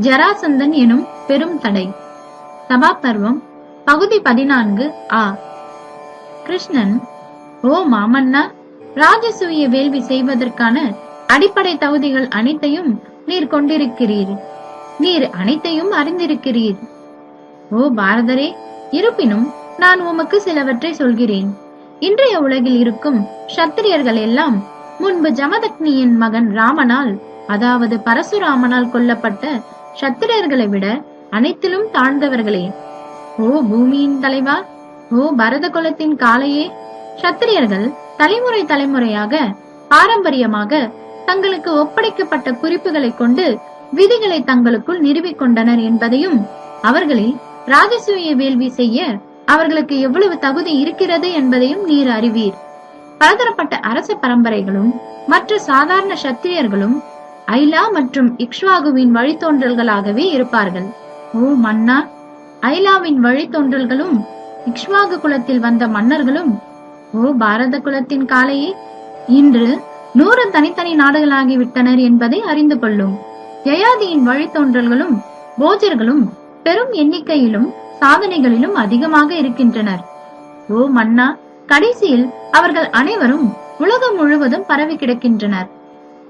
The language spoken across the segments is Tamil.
ஜராசந்தன் எனும் பெரும் தடை. சபாபர்வம் பகுதி பதினான்கு ஆ. கிருஷ்ணன் ஓ மாமன்னா ராஜசூய வேள்வி செய்வதற்கான அடிப்படை தகுதிகள் அனைத்தையும் நீர் கொண்டிருக்கிறீர். நீர் அனைத்தையும் அறிந்திருக்கிறீர். ஓ பாரதரே இருப்பினும் நான் உமக்கு சிலவற்றை சொல்கிறேன். இன்றைய உலகில் இருக்கும் சத்திரியர்கள் எல்லாம் முன்பு ஜமதக்னியின் மகன் ராமனால் அதாவது பரசுராமனால் கொல்லப்பட்ட சத்திரர்களை விட அனைத்திலும் தாழ்ந்தவர்களே. ஓ பூமியின் தலைவா ஓ பரத குலத்தின் காலையே சத்திரியர்கள் தலைமுறை தலைமுறையாக பாரம்பரியமாக தங்களுக்கு ஒப்படைக்கப்பட்ட குறிப்புகளை கொண்டு விதிகளை தங்களுக்குள் நிறுவிக் கொண்டனர் என்பதையும் அவர்களில் ராஜசூய வேள்வி செய்ய அவர்களுக்கு எவ்வளவு தகுதி இருக்கிறது என்பதையும் நீர் அறிவீர். பலதரப்பட்ட அரச பரம்பரைகளும் மற்ற சாதாரண சத்திரியர்களும் ஐலா மற்றும் இக்ஷ்வாகுவின் வழித்தோன்றல்களாகவே இருப்பார்கள். ஓ மன்னா ஐலாவின் வழித்தோன்றல்களும் இக்ஷ்வாகு குலத்தில் வந்த மன்னர்களும் ஓ பாரத குலத்தின் காலையே இன்று நூறு தனித்தனி நாடுகளாகிவிட்டனர் என்பதை அறிந்து கொள்ளும். யயாதியின் வழித்தோன்றல்களும் போஜர்களும் பெரும் எண்ணிக்கையிலும் சாதனைகளிலும் அதிகமாக இருக்கின்றனர். ஓ மன்னா கடைசியில் அவர்கள் அனைவரும் உலகம் முழுவதும் பரவி கிடக்கின்றனர்.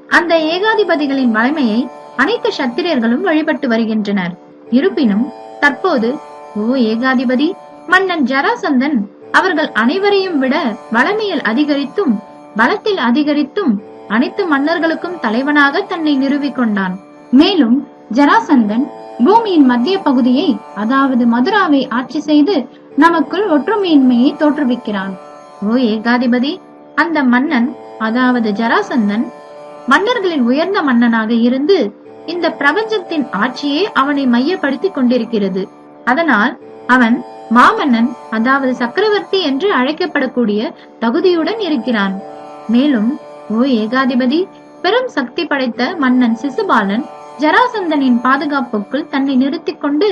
அந்த ஏகாதிபதிகளின் வலிமையை அனைத்து சத்திரியர்களும் வழிபட்டு வருகின்றனர். இருப்பினும் தற்போது ஓ ஏகாதிபதி மன்னன் ஜராசந்தன் அவர்கள் அனைவரையும் விட வளமையில் அதிகரித்தும் பலத்தில் அதிகரித்தும் அனைத்து மன்னர்களுக்கும் தலைவனாக தன்னை நிறுவிக் கொண்டான். மேலும் ஜராசந்தன் பூமியின் மத்திய பகுதியை அதாவது மதுராவை ஆட்சி செய்து நமக்குள் ஒற்றுமையின்மையை தோற்றுவிக்கிறான். ஓ ஏகாதிபதி அந்த மன்னன் அதாவது ஜராசந்தன் மன்னர்களின் உயர்ந்த மன்னனாக இருந்து இந்த பிரபஞ்சத்தின் ஆட்சியே அவனை மையப்படுத்திக் கொண்டிருக்கிறது. அதனால் அவன் மாமன்னன் அதாவது சக்கரவர்த்தி என்று அழைக்கப்படக்கூடிய தகுதியுடன் இருக்கிறான். மேலும் ஓ ஏகாதிபதி பெரும் சக்தி படைத்த மன்னன் சிசுபாலன் ஜராசந்தனின் பாதுகாப்புக்குள் தன்னை நிறுத்திக் கொண்டு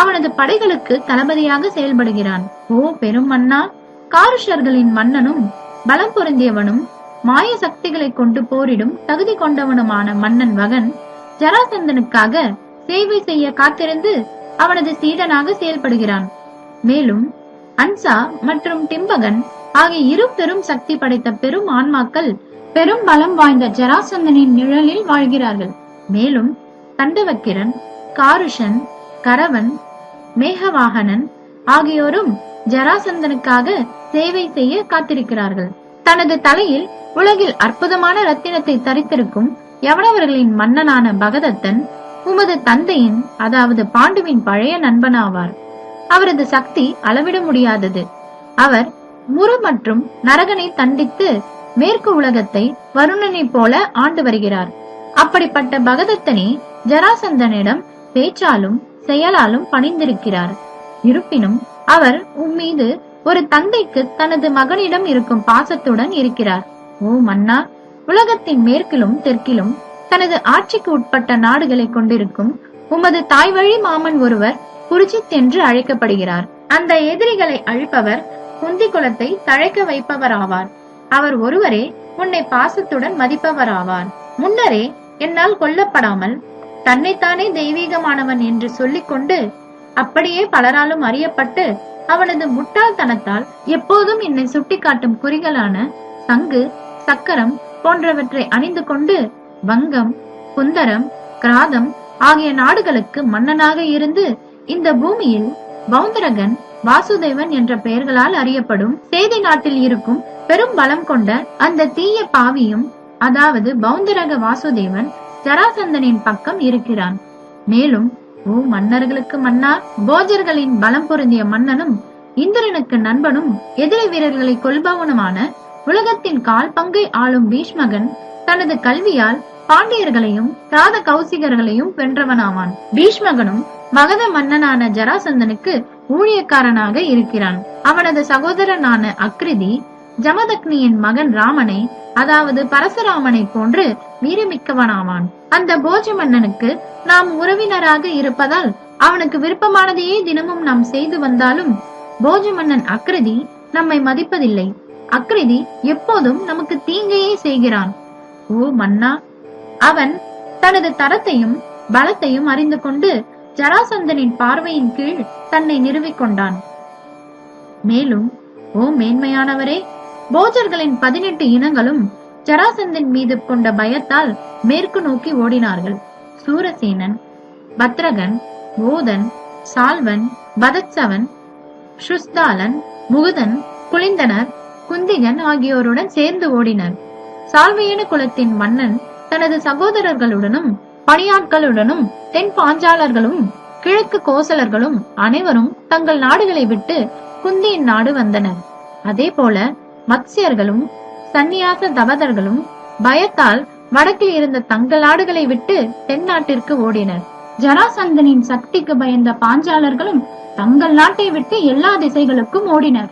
அவனது படைகளுக்கு தளபதியாக செயல்படுகிறான். ஓ பெரும் மன்னா காருஷர்களின் மன்னனும் பலம் பொருந்தியவனும் மாய சக்திகளை கொண்டு போரிடும் தகுதி கொண்டவனுமான மன்னன் மகன் ஜராசந்தனுக்காக சேவை செய்ய காத்திருந்து அவனது சீடனாக செயல்படுகிறான். மேலும் அன்சா மற்றும் டிம்பகன் ஆகிய இரு பெரும் சக்தி படைத்த பெரும் ஆன்மாக்கள் பெரும் பலம் வாய்ந்த ஜராசந்தனின் நிழலில் வாழ்கிறார்கள். மேலும் தண்டவக்கிரன் காருஷன் கரவன் மேகவாகனன் ஆகியோரும் ஜராசந்தனுக்காக சேவை செய்ய காத்திருக்கிறார்கள். தனது தலையில் உலகில் அற்புதமான ரத்தினத்தை தரித்திருக்கும் யவனவர்களின் மன்னனான பகதத்தன் உமது தந்தையின் அதாவது பாண்டுவின் பழைய நண்பனாவார். அவரது சக்தி அளவிட முடியாதது. அவர் முரு மற்றும் நரகனை தண்டித்து மேற்கு உலகத்தை வருணனைப் போல ஆண்டு வருகிறார். அப்படிப்பட்ட பகதத்தனே ஜராசந்தனிடம் பேச்சாலும் செயலாலும் பணிந்திருக்கிறார். இருப்பினும் அவர் உம்மீது ஒரு தந்தைக்கு தனது மகனிடம் இருக்கும் பாசத்துடன் இருக்கிறார். ஓ மன்னா உலகத்தின் மேற்கிலும் தெற்கிலும் தனது ஆட்சிக்கு உட்பட்ட நாடுகளை கொண்டிருக்கும் உமது தாய்வழி மாமன் ஒருவர் குருஜித் என்று அழைக்கப்படுகிறார். அந்த எதிரிகளை அழிப்பவர் குந்தி குலத்தை தழைக்க வைப்பவர் ஆவார் அவர் ஒருவரே உன்னை பாசத்துடன் மதிப்பவர் ஆவார் முன்னரே என்னால் கொல்லப்படாமல் தன்னைத்தானே தெய்வீகமானவன் என்று சொல்லிக்கொண்டு அப்படியே பலராலும் அறியப்பட்டு அவனது முட்டாள்தனத்தால் எப்போதும் என்னை சுட்டிக்காட்டும் குறிகளான சங்கு சக்கரம் போன்றவற்றை அணிந்து கொண்டு வங்கம் குந்தரம் கிராதம் ஆகிய நாடுகளுக்கு மன்னனாக இருந்து இந்த பூமியில் பௌந்தரகன் வாசுதேவன் என்ற பெயர்களால் அறியப்படும் சேதி நாட்டில் இருக்கும் பெரும் பலம் கொண்ட அந்த தீய பாவியும் அதாவது பௌந்தரக வாசுதேவன் ஜராசந்தனின் பக்கம் இருக்கிறான். மேலும் ஓ மன்னர்களுக்கு மன்னா போஜர்களின் பலம் பொருந்திய மன்னனும் இந்திரனுக்கு நண்பனும் எதிரி வீரர்களை கொல்பவனுமான உலகத்தின் கால் பங்கை ஆளும் பீஷ்மகன் தனது கல்வியால் பாண்டியர்களையும் ராத கௌசிகர்களையும் வென்றவனாவான். பீஷ்மகனும் மகத மன்னனான ஜராசந்தனுக்கு ஊழியக்காரனாக இருக்கிறான். அவனது சகோதரனான அக்ரிதி ஜமதக்னியின் மகன் ராமனை அதாவது பரசுராமனை போன்று வீரமிக்கவனாவான். அந்த போஜ மன்னனுக்கு நாம் உறவினராக இருப்பதால் அவனுக்கு விருப்பமானதையே தினமும் நாம் செய்து வந்தாலும் போஜ மன்னன் அக்ரதி நம்மை மதிப்பதில்லை. அக்ரிதி எப்போதும் நமக்கு தீங்கையே செய்கிறான். ஓ மன்னா அவன் தனது தரத்தையும் பலத்தையும் அறிந்து கொண்டு ஜராசந்தனின் பார்வையின் கீழ் தன்னை நிறுவிக் கொண்டான். மேலும் ஓ மேன்மையானவரே போஜர்களின் பதினெட்டு இனங்களும் ஜராசந்தன் மீது கொண்ட பயத்தால் மேற்கு நோக்கி ஓடினார்கள். சூரசேனன் பத்ரகன் ஓதன் சால்வன் பதத்சவன் ஷுஸ்தாலன் முகுதன் குளிந்தனர் குந்திகன் ஆகியோருடன் சேர்ந்து ஓடினர். சால்வையன குலத்தின் மன்னன் தனது சகோதரர்களுடனும் பணியாட்களுடனும் தென் பாஞ்சாலர்களும் கிழக்கு கோசலர்களும் அனைவரும் தங்கள் நாடுகளை விட்டு குந்தியின் நாடு வந்தனர். அதே போல மத்சியர்களும் சந்நியாச தபதர்களும் பயத்தால் வடக்கில் இருந்த தங்கள் நாடுகளை விட்டு தென்னாட்டிற்கு ஓடினர். ஜராசந்தனின் சக்திக்கு பயந்த பாஞ்சாலர்களும் தங்கள் நாட்டை விட்டு எல்லா திசைகளுக்கும் ஓடினர்.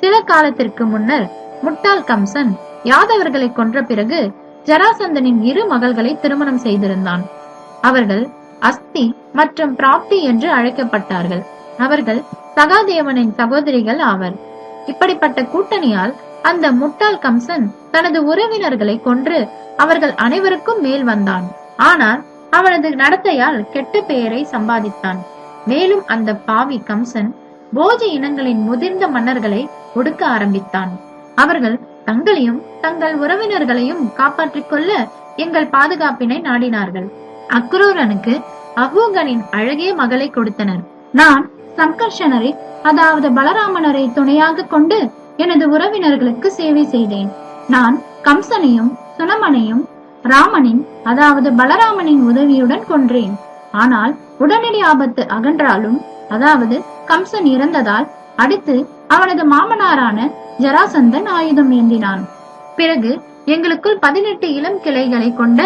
சில காலத்திற்கு முன்னர் முட்டாள் கம்சன் யாதவர்களை கொன்ற பிறகு ஜராசந்தனின் இரு மகள்களை திருமணம் செய்திருந்தான். அவர்கள் அஸ்தி மற்றும் பிராப்தி என்று அழைக்கப்பட்டார்கள். அவர்கள் சகாதேவனின் சகோதரிகள் ஆவர். இப்படிப்பட்ட கூட்டணியால் அந்த முட்டாள் கம்சன் தனது உறவினர்களை கொன்று அவர்கள் அனைவருக்கும் மேல் வந்தான். ஆனால் அவனது நடத்தையால் கெட்ட பெயரை சம்பாதித்தான். மேலும் அந்த பாவி கம்சன் போஜ இனங்களின் முதிர்ந்த மன்னர்களை ஒடுக்க ஆரம்பித்தான். அவர்கள் தங்களையும் தங்கள் உறவினர்களையும் காப்பாற்றிக் கொள்ள எங்கள் பாதுகாப்பினை நாடினார்கள். அக்ரூரனுக்கு அகூகனின் அழகிய மகளை கொடுத்தனர். நான் சங்கர்ஷனரை அதாவது பலராமனரை துணையாக கொண்டு எனது உறவினர்களுக்கு சேவை செய்தேன். நான் கம்சனையும் சுனமனையும் ராமனின் அதாவது பலராமனின் உதவியுடன் கொன்றேன். ஆனால் உடனடி ஆபத்து அகன்றாலும் அதாவது கம்சன் இறந்ததால் அடுத்து அவனது மாமனாரான ஜராசந்தன் ஆயுதம் ஏந்தினான். பிறகு எங்களுக்குள் பதினெட்டு இளம் கிளைகளை கொண்ட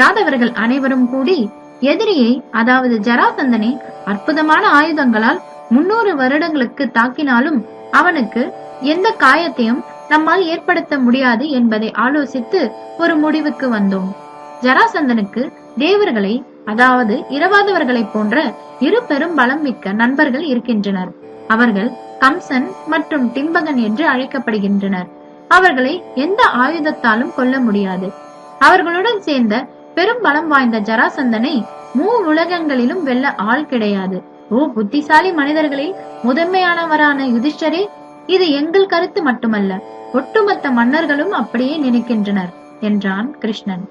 யாதவர்கள் அனைவரும் கூடி எதிரியை அதாவது ஜராசந்தனை அற்புதமான ஆயுதங்களால் முன்னூறு வருடங்களுக்கு தாக்கினாலும் அவனுக்கு எந்த காயத்தையும் நம்மால் ஏற்படுத்த முடியாது என்பதை ஆலோசித்து ஒரு முடிவுக்கு வந்தோம். ஜராசந்தனுக்கு தேவர்களை அதாவது இரவாதவர்களை போன்ற இரு பெரும் பலம் மிக்க நண்பர்கள் இருக்கின்றனர். அவர்கள் கம்சன் மற்றும் டிம்பகன் என்று அழைக்கப்படுகின்றனர். அவர்களை எந்த ஆயுதத்தாலும் கொல்ல முடியாது. அவர்களுடன் சேர்ந்த பெரும் பலம் வாய்ந்த ஜராசந்தனை மூ உலகங்களிலும் வெல்ல ஆள் கிடையாது. ஓ புத்திசாலி மனிதர்களில் முதன்மையானவரான யுதிஷ்டரே இது எங்கள் கருத்து மட்டுமல்ல ஒட்டுமொத்த மன்னர்களும் அப்படியே நினைக்கின்றனர் என்றான் கிருஷ்ணன்.